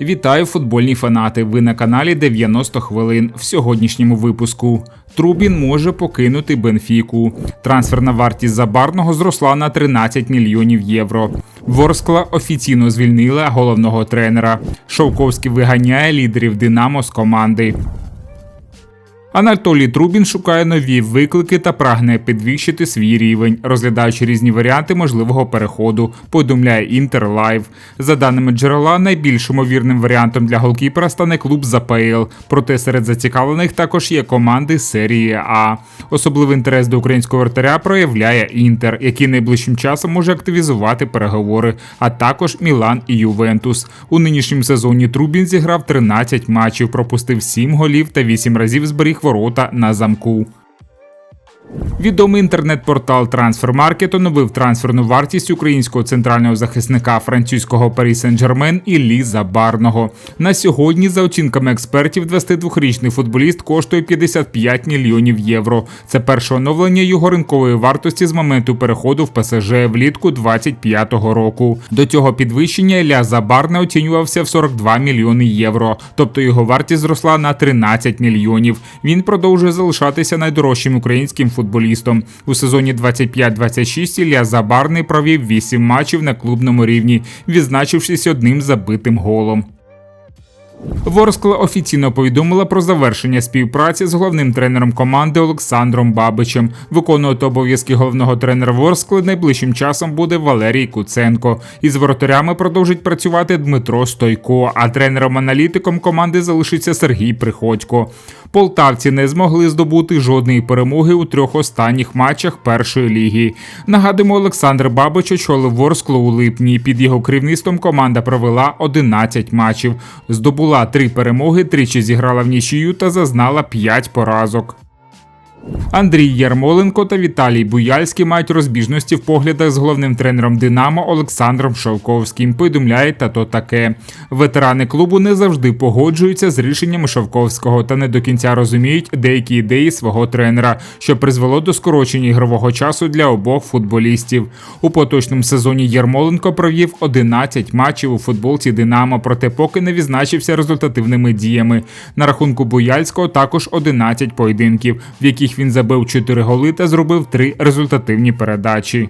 Вітаю футбольні фанати. Ви на каналі 90 хвилин. В сьогоднішньому випуску Трубін може покинути Бенфіку. Трансферна вартість забарного зросла на 13 мільйонів євро. Ворскла офіційно звільнила головного тренера. Шовковський виганяє лідерів Динамо з команди. Анатолій Трубін шукає нові виклики та прагне підвищити свій рівень, розглядаючи різні варіанти можливого переходу. Повідомляє Інтер Лайв. За даними джерела, найбільш ймовірним варіантом для голкіпера стане клуб з Проте серед зацікавлених також є команди серії А. Особливий інтерес до українського вратаря проявляє Інтер, який найближчим часом може активізувати переговори, а також Мілан і Ювентус. У нинішньому сезоні Трубін зіграв 13 матчів, пропустив 7 голів та 8 разів зберіг ворота на замку. Відомий інтернет-портал Transfermarket оновив трансферну вартість українського центрального захисника французького Парі Сен-Жермен Іллі Забарного. На сьогодні, за оцінками експертів, 22-річний футболіст коштує 55 мільйонів євро. Це перше оновлення його ринкової вартості з моменту переходу в ПСЖ влітку 25-го року. До цього підвищення Ілля Забарне оцінювався в 42 мільйони євро, тобто його вартість зросла на 13 мільйонів. Він продовжує залишатися найдорожчим українським футболістом. У сезоні 25-26 Ілля Забарний провів 8 матчів на клубному рівні, відзначившись одним забитим голом. Ворскла офіційно повідомила про завершення співпраці з головним тренером команди Олександром Бабичем. Виконувати обов'язки головного тренера Ворскли найближчим часом буде Валерій Куценко. Із воротарями продовжить працювати Дмитро Стойко, а тренером-аналітиком команди залишиться Сергій Приходько. Полтавці не змогли здобути жодної перемоги у трьох останніх матчах першої ліги. Нагадимо, Олександр Бабич очолив Ворсклу у липні. Під його керівництвом команда провела 11 матчів, здобула три перемоги, тричі зіграла в нічию та зазнала 5 поразок. Андрій Ярмоленко та Віталій Буяльський мають розбіжності в поглядах з головним тренером Динамо Олександром Шовковським. Повідомляє та то таке. Ветерани клубу не завжди погоджуються з рішеннями Шовковського та не до кінця розуміють деякі ідеї свого тренера, що призвело до скорочення ігрового часу для обох футболістів. У поточному сезоні Ярмоленко провів 11 матчів у футболці Динамо, проте поки не відзначився результативними діями. На рахунку Буяльського також 11 поєдинків, в яких він забив 4 голи та зробив 3 результативні передачі.